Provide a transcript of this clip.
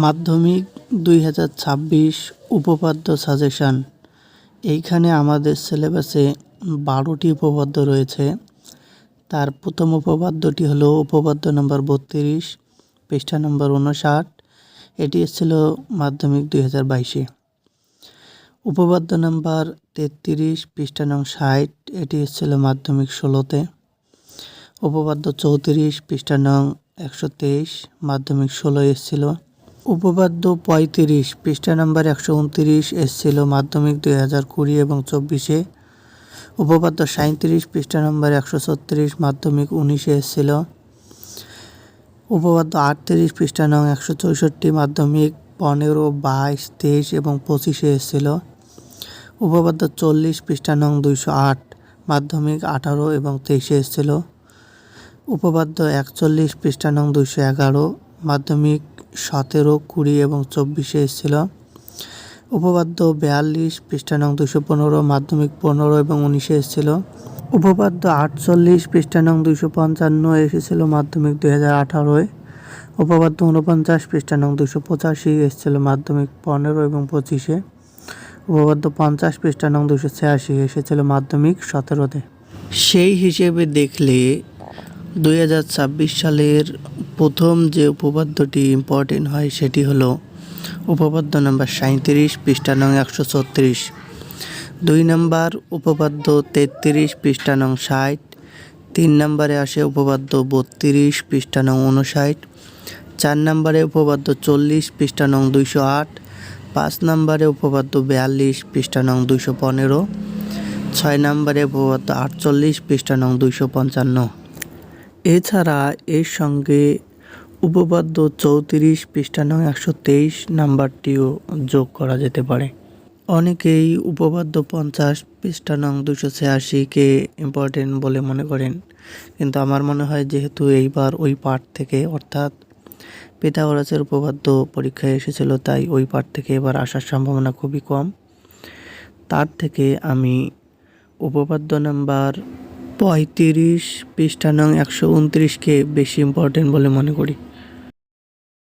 মাধ্যমিক দুই হাজার ছাব্বিশ উপপাদ্য সাজেশান। এইখানে আমাদের সিলেবাসে বারোটি উপপাদ্য রয়েছে। তার প্রথম উপপাদ্যটি হলো উপপাদ্য নম্বর বত্রিশ, পৃষ্ঠা নম্বর উনষাট এটি এসেছিল মাধ্যমিক দুই হাজার বাইশে। উপপাদ্য নম্বর তেত্রিশ, পৃষ্ঠা নং ষাট, এটি এসেছিল মাধ্যমিক ষোলোতে। উপপাদ্য চৌত্রিশ, পৃষ্ঠা নং একশো তেইশ, মাধ্যমিক ষোলো এসেছিল। উপপাদ্য পঁয়ত্রিশ, পৃষ্ঠা নম্বর একশো উনত্রিশ, এসেছিল মাধ্যমিক দুই হাজার কুড়ি এবং চব্বিশে। উপপাদ্য সাঁত্রিশ পৃষ্ঠা নম্বর একশো ছত্রিশ, মাধ্যমিক উনিশে এসেছিল। উপপাদ্য আটত্রিশ, পৃষ্ঠা নং একশো চৌষট্টি, মাধ্যমিক পনেরো, বাইশ, তেইশ এবং পঁচিশে এসেছিল। উপপাদ্য চল্লিশ, পৃষ্ঠা নং দুইশো আট, মাধ্যমিক আঠারো এবং তেইশে এসেছিল। উপপাদ্য একচল্লিশ, পৃষ্ঠা নং দুইশো এগারো, মাধ্যমিক সতেরো, কুড়ি এবং চব্বিশে এসেছিল। উপপাদ্য বিয়াল্লিশ, পৃষ্ঠা নং দুশো পনেরো, মাধ্যমিক পনেরো এবং উনিশে এসেছিল। উপপাদ্য আটচল্লিশ, পৃষ্ঠা নং দুইশো পঞ্চান্ন এসেছিল, মাধ্যমিক দুই হাজার আঠারোয় উপপাদ্য উনপঞ্চাশ পৃষ্ঠা নং দুশো পঁচাশি এসেছিল, মাধ্যমিক পনেরো এবং পঁচিশে। উপপাদ্য পঞ্চাশ, পৃষ্ঠা নং দুশো ছিয়াশি এসেছিল, মাধ্যমিক সতেরোতে। সেই হিসেবে দেখলে দুই হাজার ছাব্বিশ সালের প্রথম যে উপপাদ্যটি ইম্পর্টেন্ট হয় সেটি হলো উপপাদ্য নাম্বার সাঁত্রিশ পৃষ্ঠা নং একশো ছত্রিশ। দুই নম্বর উপপাদ্য তেত্রিশ, পৃষ্ঠা নং ষাট। তিন নম্বরে আসে উপপাদ্য বত্রিশ, পৃষ্ঠা নং উনষাট চার নম্বরে উপপাদ্য চল্লিশ, পৃষ্ঠা নং দুইশো আট। পাঁচ নম্বরে উপপাদ্য বিয়াল্লিশ, পৃষ্ঠা নং দুইশো পনেরো। ছয় নম্বরে উপপাদ্য আটচল্লিশ, পৃষ্ঠা নং দুইশো পঞ্চান্ন। এছাড়া এর সঙ্গে উপপাদ্য চৌত্রিশ পৃষ্ঠা নং একশো তেইশ নাম্বারটিও যোগ করা যেতে পারে। অনেকেই উপপাদ্য পঞ্চাশ পৃষ্ঠা নং দুশো ছিয়াশিকে ইম্পর্টেন্ট বলে মনে করেন। কিন্তু আমার মনে হয় যেহেতু এইবার ওই পার্ট থেকে, অর্থাৎ পিথাগোরাসের উপপাদ্য পরীক্ষায় এসেছিল, তাই ওই পার্ট থেকে এবার আসার সম্ভাবনা খুবই কম। তার থেকে আমি উপপাদ্য নাম্বার পঁয়ত্রিশ পৃষ্ঠা নং একশো উনত্রিশকে বেশি ইম্পর্টেন্ট বলে মনে করি।